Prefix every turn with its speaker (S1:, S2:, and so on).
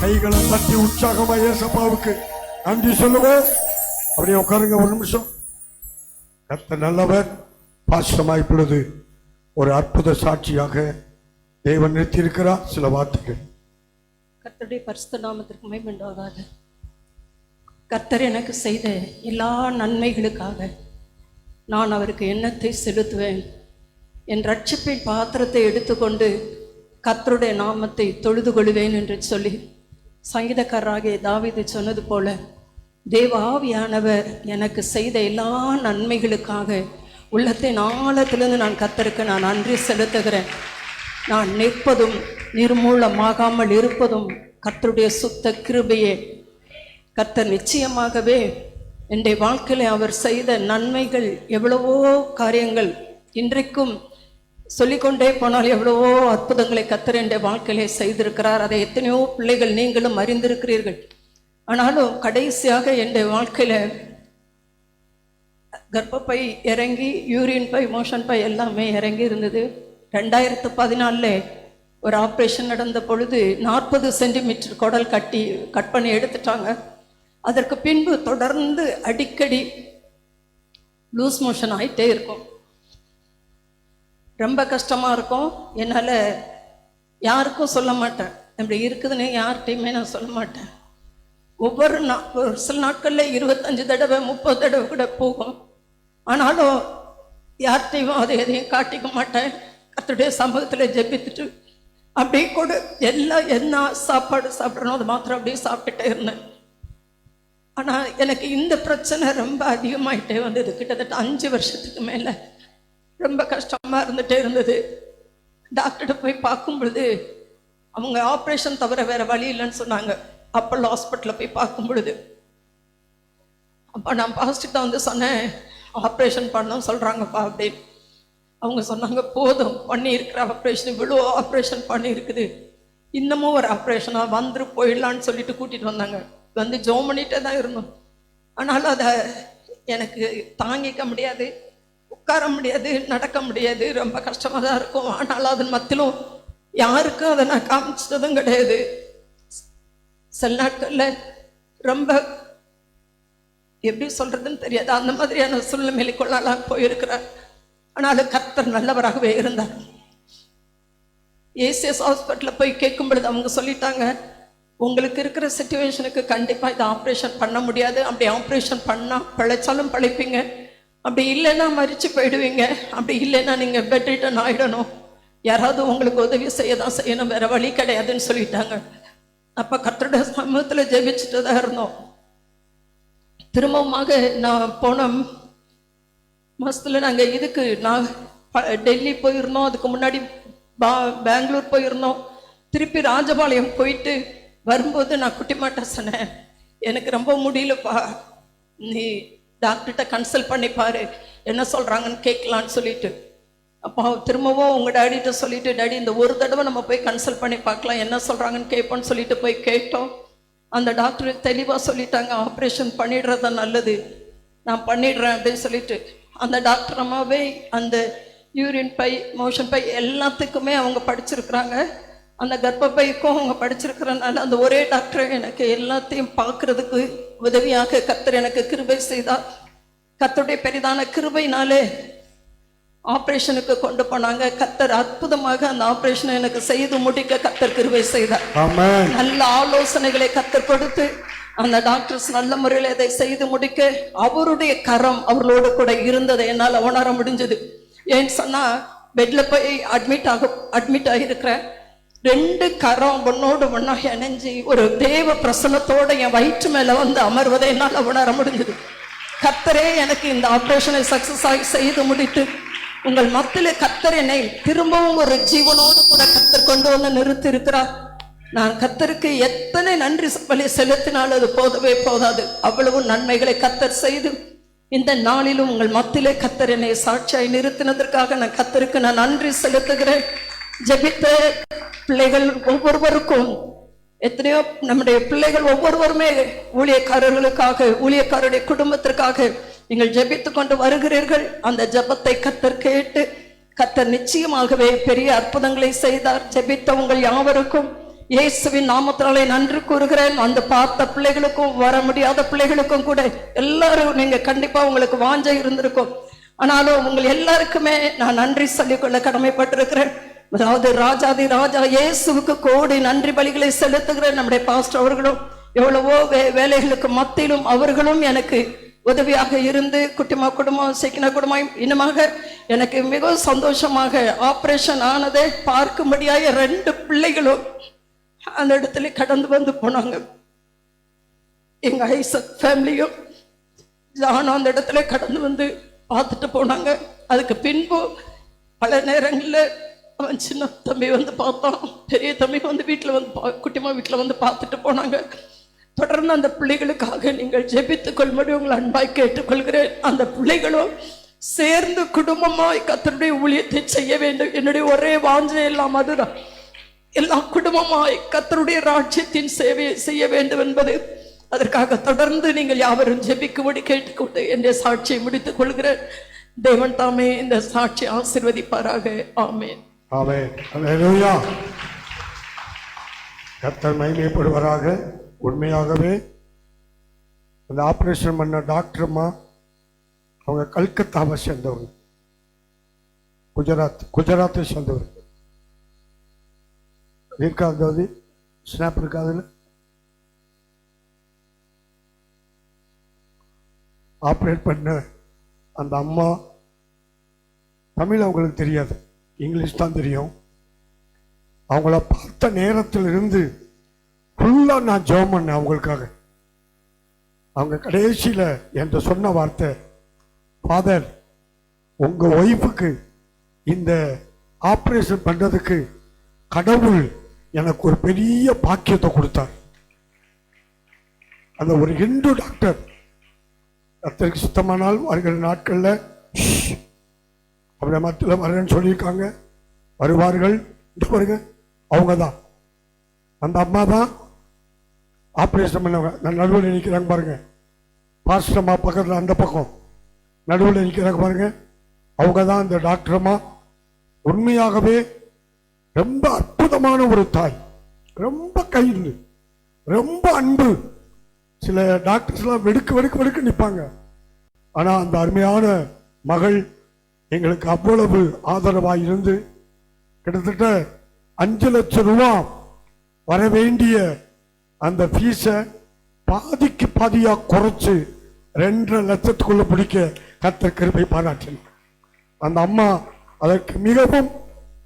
S1: கைகளை தட்டி உற்சாகமா ஏசப்பாவுக்கு நன்றி சொல்லுவோம் அப்படியே உட்காருங்க ஒரு நிமிஷம். கத்த நல்லவர். பாசமாக பொழுது ஒரு அற்புத சாட்சியாக தேவன் நிறுத்தியிருக்கிறார். சில வார்த்தைகள்.
S2: கர்த்தருடைய பரிசுத்த நாமத்திற்கு மேம்பண்டாகாது கர்த்தர் எனக்கு செய்த எல்லா நன்மைகளுக்காக நான் அவருக்கு எண்ணத்தை செலுத்துவேன். என் ரட்சிப்பின் பாத்திரத்தை எடுத்துக்கொண்டு கத்தருடைய நாமத்தை தொழுது கொள்வேன் என்று சொல்லி சங்கீதக்காரராகிய தாவிது சொன்னது போல தேவ ஆவியானவர் எனக்கு செய்த எல்லா நன்மைகளுக்காக உள்ளத்தின் ஆழத்திலிருந்து நான் கத்தருக்கு நான் நன்றி செலுத்துகிறேன். நான் நிற்பதும் நிர்மூலமாகாமல் இருப்பதும் கத்தருடைய சுத்த கிருபையே. கர்த்தர் நிச்சயமாகவே என்னுடைய வாழ்க்கையில் அவர் செய்த நன்மைகள் எவ்வளவோ காரியங்கள் இன்றைக்கும் சொல்லிக்கொண்டே போனால் எவ்வளவோ அற்புதங்களை கத்தர் என்ற வாழ்க்கையிலே செய்திருக்கிறார். அதை எத்தனையோ பிள்ளைகள் நீங்களும் அறிந்திருக்கிறீர்கள். ஆனாலும் கடைசியாக என் வாழ்க்கையில கர்ப்பப்பை இறங்கி யூரின் பை மோஷன் பை எல்லாமே இறங்கி இருந்தது. ரெண்டாயிரத்து பதினாலில் ஒரு ஆப்ரேஷன் நடந்த பொழுது நாற்பது சென்டிமீட்டர் குடல் கட்டி கட் பண்ணி எடுத்துட்டாங்க. அதற்கு பின்பு தொடர்ந்து அடிக்கடி லூஸ் மோஷன் ஆகிட்டே இருக்கும். ரொம்ப கஷ்டமாக இருக்கும். என்னால் யாருக்கும் சொல்ல மாட்டேன். இப்படி இருக்குதுன்னு யார்கிட்டையுமே நான் சொல்ல மாட்டேன். ஒவ்வொரு நா ஒரு சில நாட்களில் இருபத்தஞ்சு தடவை முப்பது தடவை கூட போகும். ஆனாலும் யார்கிட்டையும் அதை எதையும் காட்டிக்க மாட்டேன். கர்த்தருடைய சமூகத்தில் ஜெபித்துட்டு அப்படியே கூட எல்லாம் என்ன சாப்பாடு சாப்பிட்றனோ அது மாத்திரம் அப்படியே சாப்பிட்டுட்டே இருந்தேன். ஆனால் எனக்கு இந்த பிரச்சனை ரொம்ப அதிகமாயிட்டே வந்தது. கிட்டத்தட்ட அஞ்சு வருஷத்துக்கு மேலே. ரொம்ப கஷ்டமாக இருந்துகிட்டே இருந்தது. டாக்டர்கிட்ட போய் பார்க்கும் பொழுது அவங்க ஆப்ரேஷன் தவிர வேற வழி இல்லைன்னு சொன்னாங்க. அப்பல்ல ஹாஸ்பிட்டலில் போய் பார்க்கும் பொழுது அப்போ நான் பாஸ்ட்டுக்கிட்ட வந்து சொன்னேன். ஆப்ரேஷன் பண்ணோம் சொல்கிறாங்கப்பா அப்படின்னு. அவங்க சொன்னாங்க போதும் பண்ணியிருக்கிற ஆப்ரேஷன் இவ்வளோ ஆப்ரேஷன் பண்ணியிருக்குது. இன்னமும் ஒரு ஆப்ரேஷனாக வந்துரு போயிடலான்னு சொல்லிட்டு கூட்டிகிட்டு வந்தாங்க. வந்து ஜோம் பண்ணிகிட்டே தான் இருந்தோம். ஆனாலும் அதை எனக்கு தாங்கிக்க முடியாது. உட்கார முடியாது நடக்க முடியாது. ரொம்ப கஷ்டமாக தான் இருக்கும். ஆனாலும் அதன் மத்தியிலும் யாருக்கும் அதை நான் காமிச்சதும் கிடையாது. சில நாட்களில் ரொம்ப எப்படி சொல்றதுன்னு தெரியாது. அந்த மாதிரியான சூழ்நிலைக்குள்ளலாம் போயிருக்கிறார். ஆனாலும் கர்த்தர் நல்லவராகவே இருந்தார். ஏசிஎஸ் ஹாஸ்பிட்டலில் போய் கேட்கும் பொழுது அவங்க சொல்லிட்டாங்க உங்களுக்கு இருக்கிற சுச்சுவேஷனுக்கு கண்டிப்பாக இதை ஆப்ரேஷன் பண்ண முடியாது. அப்படி ஆப்ரேஷன் பண்ணால் பிழைச்சாலும் பிழைப்பீங்க. அப்படி இல்லைன்னா மறித்து போயிடுவீங்க. அப்படி இல்லைன்னா நீங்கள் பெட் ரிட்டன் ஆகிடணும் யாராவது உங்களுக்கு உதவி செய்ய தான் செய்யணும். வேற வழி கிடையாதுன்னு சொல்லிட்டாங்க. அப்போ கத்தோட சமூகத்தில் ஜெபிச்சுட்டு தான் இருந்தோம். திரும்பமாக நான் போன மாசத்துல நாங்கள் இதுக்கு நான் ப- டெல்லி போயிருந்தோம். அதுக்கு முன்னாடி பா பெங்களூர் போயிருந்தோம். திருப்பி ராஜபாளையம் போயிட்டு வரும்போது நான் குட்டிமாட்ட சொன்னேன். எனக்கு ரொம்ப முடியலப்பா. நீ டாக்டர்கிட்ட கன்சல்ட் பண்ணி பாரு. என்ன சொல்கிறாங்கன்னு கேட்கலான்னு சொல்லிட்டு. அப்போ திரும்பவும் உங்கள் டேடிகிட்ட சொல்லிட்டு டேடி இந்த ஒரு தடவை நம்ம போய் கன்சல்ட் பண்ணி பார்க்கலாம். என்ன சொல்கிறாங்கன்னு கேட்போன்னு சொல்லிட்டு போய் கேட்டோம். அந்த டாக்டர் தெளிவாக சொல்லிட்டாங்க ஆப்ரேஷன் பண்ணிடுறது நல்லது. நான் பண்ணிடுறேன் அப்படின்னு சொல்லிட்டு. அந்த டாக்டர் அம்மாவே அந்த யூரின் பை மோஷன் பை எல்லாத்துக்குமே அவங்க படிச்சிருக்கிறாங்க. அந்த கர்ப்பப்பைக்கும் அவங்க படிச்சிருக்கிறனால அந்த ஒரே டாக்டர் எனக்கு எல்லாத்தையும் பார்க்கறதுக்கு உதவியாக கர்த்தர் எனக்கு கிருபை செய்தார். கர்த்தருடைய பெரிதான கிருபையினாலே ஆபரேஷனுக்கு கொண்டு போனாங்க. கர்த்தர் அற்புதமாக அந்த ஆபரேஷனை எனக்கு செய்து முடிக்க கர்த்தர் கிருபை செய்தார். நல்ல ஆலோசனைகளை கத்தர் கொடுத்து அந்த டாக்டர்ஸ் நல்ல முறையில் இதை செய்து முடிக்க அவருடைய கரம் அவர்களோடு கூட இருந்ததை என்னால் உணர முடிஞ்சது. ஏன்னு சொன்னா பெட்ல போய் அட்மிட் ஆக அட்மிட் ஆகியிருக்கிறேன். ரெண்டு கரம் ஒன்னோடு ஒன்னாக இணைஞ்சு ஒரு தேவ பிரசனத்தோட என் வயிற்று மேல வந்து அமர்வதை என்னால் உணர முடிஞ்சது. கத்தரே எனக்கு இந்த ஆப்ரேஷனை சக்சஸ் ஆகி செய்து முடித்து உங்கள் மத்தியில கத்தர் என்னை திரும்பவும் ஒரு ஜீவனோடு கூட கத்தர் கொண்டு வந்து நிறுத்தி இருக்கிறார் நான் கத்தருக்கு எத்தனை நன்றி வழி செலுத்தினாலும் அது போதவே போதாது. அவ்வளவு நன்மைகளை கத்தர் செய்து இந்த நாளிலும் உங்கள் மத்தியிலே கத்தர் என்னை சாட்சியாய் நிறுத்தினதற்காக நான் கத்தருக்கு நான் நன்றி செலுத்துகிறேன். ஜெபித்த பிள்ளைகள் ஒவ்வொருவருக்கும் எத்தனையோ நம்முடைய பிள்ளைகள் ஒவ்வொருவருமே ஊழியக்காரர்களுக்காக ஊழியக்காரருடைய குடும்பத்திற்காக நீங்கள் ஜெபித்து கொண்டு வருகிறீர்கள். அந்த ஜெபத்தை கத்தர் கேட்டு கத்தர் நிச்சயமாகவே பெரிய அற்புதங்களை செய்தார். ஜெபித்த உங்கள் யாவருக்கும் இயேசுவின் நாமத்தினாலே நன்றி கூறுகிறேன். அந்த பார்த்த பிள்ளைகளுக்கும் வர முடியாத பிள்ளைகளுக்கும் கூட எல்லாரும் நீங்க கண்டிப்பா உங்களுக்கு வாஞ்ச இருந்திருக்கும். ஆனாலும் உங்கள் எல்லாருக்குமே நான் நன்றி சொல்லிக்கொள்ள கடமைப்பட்டிருக்கிறேன். அதாவது ராஜாதி ராஜா இயேசுவுக்கு கோடி நன்றி பலிகளை செலுத்துகிறேன் நம்முடைய பாஸ்டர் அவர்களும் எவ்வளவோ வே- வேலைகளுக்கு மத்தியிலும் அவர்களும் எனக்கு உதவியாக இருந்து குட்டிமா குடும்பம் சிக்கின குடும்பம் இன்னமாக எனக்கு மிகவும் சந்தோஷமாக ஆப்ரேஷன் ஆனதை பார்க்கும்படியாக ரெண்டு பிள்ளைகளும் அந்த இடத்துல கடந்து வந்து போனாங்க. எங்க ஐசக் ஃபேமிலியும் ஜானும் அந்த இடத்துல கடந்து வந்து பார்த்துட்டு போனாங்க. அதுக்கு பின்பு பல நேரங்களில் அவன் சின்ன தம்பி வந்து பார்த்தான் பெரிய தம்பி வந்து வீட்டில் வந்து பா குட்டிமா வீட்டில் வந்து பார்த்துட்டு போனாங்க. தொடர்ந்து அந்த பிள்ளைகளுக்காக நீங்கள் ஜெபித்துக் கொள்ளும்படி உங்களை அன்பாய் கேட்டுக்கொள்கிறேன். அந்த பிள்ளைகளும் சேர்ந்து குடும்பமாய் கத்தருடைய ஊழியத்தை செய்ய வேண்டும். என்னுடைய ஒரே வாஞ்சை எல்லாம் அதுதான். எல்லா குடும்பமாய் கத்தருடைய ராஜ்யத்தின் சேவையை செய்ய வேண்டும் என்பது. அதற்காக தொடர்ந்து நீங்கள் யாவரும் ஜெபிக்கும்படி கேட்டுக்கொண்டு என்னுடைய சாட்சியை முடித்துக் கொள்கிறேன். தேவன் தாமே இந்த சாட்சி ஆசிர்வதிப்பாராக. ஆமேன்.
S1: ஆமென். அல்லேலூயா. கர்த்தர் மகிமைப்படுவராக. உண்மையாகவே அந்த ஆப்ரேஷன் பண்ண டாக்டர்மா அவங்க கல்கத்தாவை சேர்ந்தவங்க. குஜராத் குஜராத்தை சேர்ந்தவர் இருக்காது ஸ்னாப் இருக்கா ஆப்ரேட் பண்ண அந்த அம்மா தமிழ் அவங்களுக்கு தெரியாது. இங்கிலீஷ் தான் தெரியும். அவங்கள பார்த்த நேரத்தில் இருந்து ஃபுல்லாக நான் ஜெபம் பண்ணேன் அவங்களுக்காக. அவங்க கடைசியில் என்கிட்ட சொன்ன வார்த்தை ஃபாதர் உங்கள் ஒய்ஃபுக்கு இந்த ஆப்ரேஷன் பண்ணுறதுக்கு கடவுள் எனக்கு ஒரு பெரிய பாக்கியத்தை கொடுத்தார். அந்த ஒரு ஹிந்து டாக்டர் கத்தருக்கு சுத்தமானால் வருகிற நாட்களில் அப்படியே மத்தியில் வரேன்னு சொல்லியிருக்காங்க. வருவார்கள். இந்த பாருங்க அவங்க தான் அந்த அம்மா தான் ஆப்ரேஷன் பண்ணவங்க. நான் நடுவில் நிற்கிறாங்க பாருங்க. பாஸ்டம்மா பக்கத்தில் அந்த பக்கம். நடுவில் நிற்கிறாங்க பாருங்க. அவங்க தான் அந்த டாக்டரம்மா உண்மையாகவே ரொம்ப அற்புதமான ஒரு தாய். ரொம்ப கையில் ரொம்ப அன்பு. சில டாக்டர்ஸ்லாம் வெடுக்கு வெடுக்கு வெடுக்கு நிற்பாங்க ஆனால் அந்த அருமையான மகள் எங்களுக்கு அவ்வளவு ஆதரவாக இருந்து கிட்டத்தட்ட அஞ்சு லட்சம் ரூபா வர வேண்டிய அந்த ஃபீஸை பாதிக்கு பாதியாக குறைச்சி ரெண்டரை லட்சத்துக்குள்ளே பிடிக்க கத்த கிருபை பாராட்டினார். அந்த அம்மா அதற்கு மிகவும்